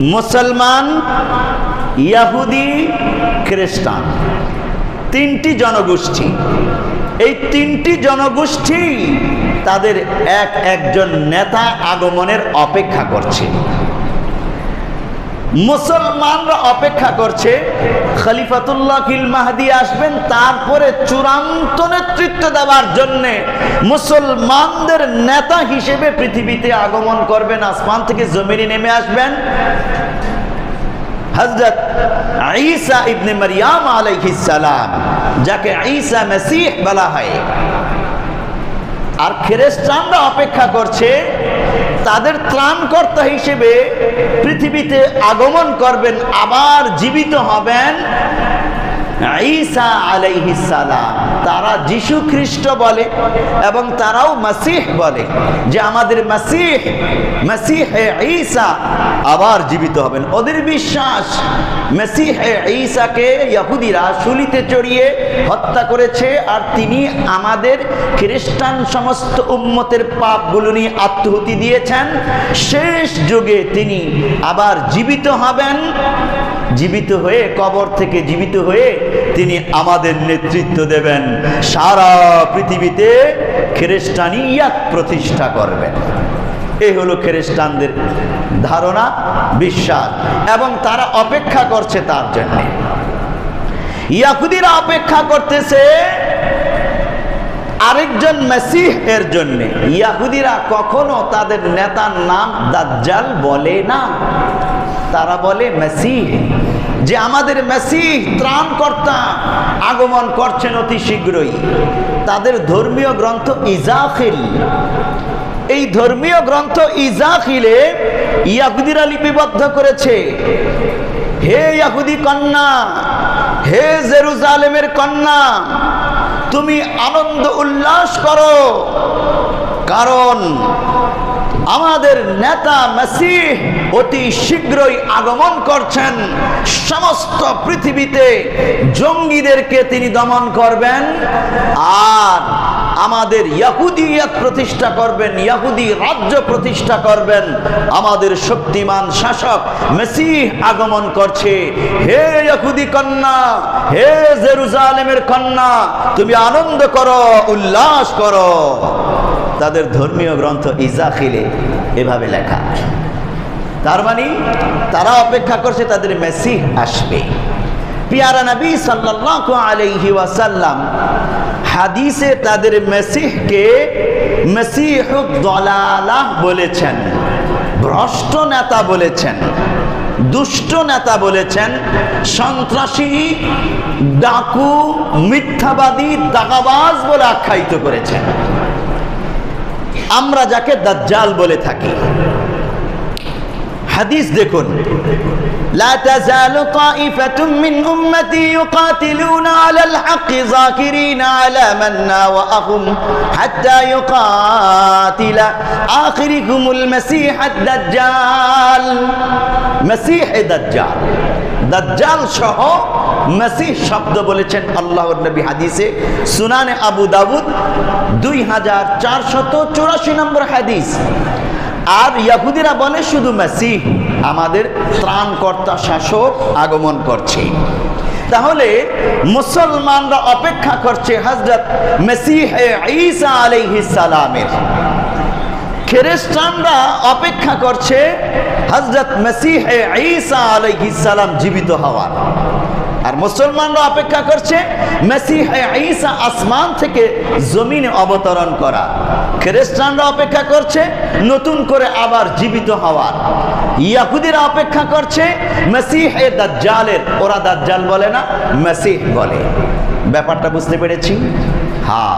মুসলমান, ইয়াহুদি, খ্রিস্টান। তিনটি জনগোষ্ঠী। এই তিনটি জনগোষ্ঠী তাদের এক একজন নেতা আগমনের অপেক্ষা করছে। মুসলমানরা অপেক্ষা করছে, খলিফাতুল্লাহ কিল মাহাদি আসবেন, তারপরে চূড়ান্ত নেতৃত্ব দেওয়ার জন্য মুসলমানদের নেতা হিসেবে পৃথিবীতে আগমন করবেন, আসমান থেকে জমিনে নেমে আসবেন। হজরত ঈসা ইবনে মারিয়াম সালাম, যাকে ঈসা মসিহ বলা হয়। আর খ্রিস্টানরা অপেক্ষা করছে তাদের ত্রাণকর্তা হিসেবে পৃথিবীতে আগমন করবেন আবার জীবিত হবেন ঈসা সালাম, তারা যিশু খ্রিস্ট বলে এবং তারাও মাসিহ বলে যে আমাদের মাসিহ মাসিহ ঈসা আবার জীবিত হবেন। ওদের বিশ্বাস, মাসিহ ঈসাকে ইহুদিরা শুলিতে চড়িয়ে হত্যা করেছে আর তিনি আমাদের খ্রিস্টান সমস্ত উম্মতের পাপগুলো নিয়ে আত্মহুতি দিয়েছেন। শেষ যুগে তিনি আবার জীবিত হবেন। জীবিত হয়ে কবর থেকে জীবিত হয়ে তিনি আমাদের নেতৃত্ব দেবেন। সারা পৃথিবীতে খ্রিস্টানিয়াত প্রতিষ্ঠা করবেন। এই হলো খ্রিস্টানদের ধারণা, বিশ্বাস, এবং তারা অপেক্ষা করছে তার জন্য। ইয়াহুদিরা অপেক্ষা করতেছে আরেকজন মেসিহ এর জন্য। ইয়াহুদিরা কখনো তাদের নেতার নাম দাজ্জাল বলে না। তারা বলে মেসিহ। যে আমাদের মেসিহ ত্রাণকর্তা আগমন করছেন অতি শীঘ্রই। তাদের ধর্মীয় গ্রন্থ ইজাখিল। এই ধর্মীয় গ্রন্থ ইজাখিলে ইয়াহুদিরা লিপিবদ্ধ করেছে। হে ইয়াহুদি কন্যা, হে জেরুজালেমের কন্যা, তুমি আনন্দ উল্লাস করো। কারণ আমাদের নেতা মেসিহ অতি শীঘ্রই আগমন করছেন। সমস্ত পৃথিবীতে জঙ্গিদেরকে তিনি দমন করবেন আর আমাদের ইয়াহুদিয়াত প্রতিষ্ঠা করবেন, ইয়াহুদি রাজ্য প্রতিষ্ঠা করবেন। আমাদের শক্তিমান শাসক মেসিহ আগমন করছে। হে ইয়াহুদি কন্যা, হে জেরুজালেমের কন্যা, তুমি আনন্দ করো, উল্লাস করো। তাদের ধর্মীয় গ্রন্থ ইজাখিলে এভাবে লেখা। তার মানে তারা অপেক্ষা করছে তাদের মেসিহ আসবে। পিয়ারা নবী সাল্লাল্লাহু আলাইহি ওয়াসাল্লাম হাদিসে তাদের মেসিহকে মেসিহুদ দলালাহ বলেছেন, ভ্রষ্ট নেতা বলেছেন, দুষ্ট নেতা বলেছেন, সন্ত্রাসী, ডাকু, মিথ্যাবাদী, দাগাবাজ বলে আখ্যায়িত করেছেন। আমরা যাকে দাজ্জাল বলে থাকি। হাদিস দেখুন لا تزال طائفة من أمتي يقاتلون على الحق ظاكرين على من ناوأهم حتى يقاتل آخركم المسيح الدجال مسيح الدجال দাজ্জাল সহ মেসিহ শব্দ বলেছেন আল্লাহর নবী হাদিসে সুনানে আবু দাউদ দুই হাজার চারশত চুরাশি নম্বর হাদিস আর ইয়াহুদিরা বলে, শুধু মেসি আমাদের ত্রাণকর্তা শাসক আগমন করছে। তাহলে মুসলমানরা অপেক্ষা করছে হজরত মেসিহ ঈসা আলাইহিস সালামের। খ্রিস্টানরা অপেক্ষা করছে হজরত মেসিহ ঈসা আলাইহিস সালাম জীবিত হওয়ার। আর মুসলমানরা অপেক্ষা করছে, মেসিহ ঈসা আসমান থেকে জমিনে অবতরণ করা। খ্রিস্টানরা অপেক্ষা করছে, নতুন করে আবার জীবিত হওয়ার ইয়াহুদিরা অপেক্ষা করছে, মেসিহ দাজ্জালের, ওরা দাজ্জাল বলে না, মেসিহ বলে। ব্যাপারটা বুঝতে পেরেছি? হ্যাঁ।